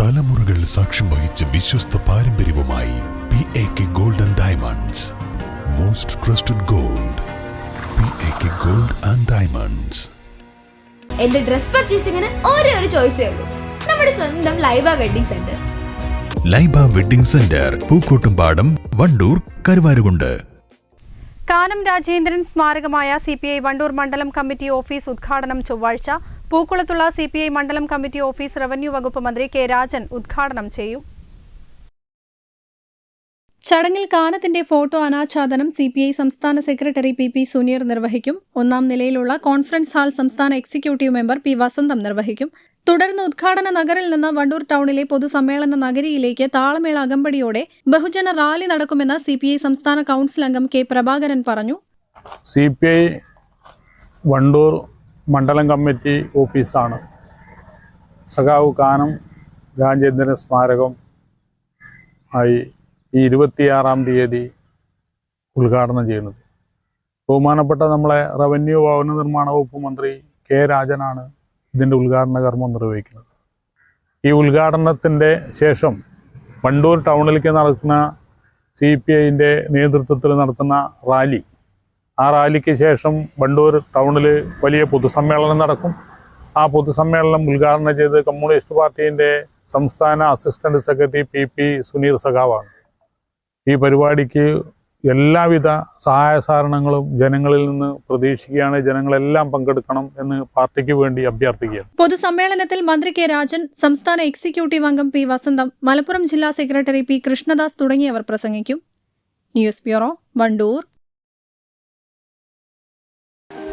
തലമുറകൾ സാക്ഷ്യം വഹിച്ച വിശ്വസ്ത പാരമ്പര്യവുമായി P A K golden diamonds most trusted gold P A K gold and diamonds എന്റെ ഡ്രസ് പർച്ചേസിംഗിന് ഒരേ ഒരു ചോയ്സേ ഉള്ളൂ. നമ്മുടെ സ്വന്തം Laiba wedding centre Laiba wedding centre Pookkottumpadam Wandoor Karuvarakundu. Kanam Rajendran സ്മാരകമായ C P I Wandoor മണ്ഡലം കമ്മിറ്റി ഓഫീസ് ഉദ്ഘാടനം ചൊവ്വാഴ്ച. പൂക്കുളത്തുള്ള സി പി ഐ മണ്ഡലം കമ്മിറ്റി ഓഫീസ് റവന്യൂ വകുപ്പ് മന്ത്രി കെ രാജൻ ഉദ്ഘാടനം ചെയ്യും. ചടങ്ങിൽ കാനത്തിന്റെ ഫോട്ടോ അനാച്ഛാദനം സി പി ഐ സംസ്ഥാന സെക്രട്ടറി പി പി സുനീർ നിർവഹിക്കും. ഒന്നാം നിലയിലുള്ള കോൺഫറൻസ് ഹാൾ സംസ്ഥാന എക്സിക്യൂട്ടീവ് മെമ്പർ പി വസന്തം നിർവഹിക്കും. തുടർന്ന് ഉദ്ഘാടന നഗറിൽ നിന്ന് വണ്ടൂർ ടൗണിലെ പൊതുസമ്മേളന നഗരിയിലേക്ക് താളമേള അകമ്പടിയോടെ ബഹുജന റാലി നടക്കുമെന്ന് സി പി ഐ സംസ്ഥാന കൗൺസിൽ അംഗം കെ പ്രഭാകരൻ പറഞ്ഞു. സി പി ഐ വണ്ടൂർ മണ്ഡലം കമ്മിറ്റി ഓഫീസാണ്. സഖാവ് കാനം രാജേന്ദ്രൻ സ്മാരകം ആയി ഈ ഇരുപത്തിയാറാം തീയതി ഉദ്ഘാടനം ചെയ്യുന്നത്. ബഹുമാനപ്പെട്ട നമ്മളെ റവന്യൂ ഭവന നിർമ്മാണ വകുപ്പ് മന്ത്രി കെ രാജനാണ് ഇതിന്റെ ഉദ്ഘാടന കർമ്മം നിർവഹിക്കുന്നത്. ഈ ഉദ്ഘാടനത്തിന്റെ ശേഷം വണ്ടൂർ ടൗണിലേക്ക് നടക്കുന്ന സി പി ഐന്റെ നേതൃത്വത്തിൽ നടത്തുന്ന റാലി ആ റാലിക്ക് ശേഷം ബണ്ടൂർ ടൗണിൽ വലിയ പൊതുസമ്മേളനം നടക്കും. ആ പൊതുസമ്മേളനം ഉദ്ഘാടനം ചെയ്ത് കമ്മ്യൂണിസ്റ്റ് പാർട്ടീന്റെ സംസ്ഥാന assistant secretary P P Suneer സഖാവാണ്. ഈ പരിപാടിക്ക് എല്ലാവിധ സഹായ സഹകരണങ്ങളും ജനങ്ങളിൽ നിന്ന് പ്രതീക്ഷിക്കുകയാണ്. ജനങ്ങളെല്ലാം പങ്കെടുക്കണം എന്ന് പാർട്ടിക്ക് വേണ്ടി അഭ്യർത്ഥിക്കുകയാണ്. പൊതുസമ്മേളനത്തിൽ മന്ത്രി കെ രാജൻ സംസ്ഥാന എക്സിക്യൂട്ടീവ് അംഗം പി വസന്തം മലപ്പുറം ജില്ലാ സെക്രട്ടറി പി കൃഷ്ണദാസ് തുടങ്ങിയവർ പ്രസംഗിക്കും. News bureau Wandoor.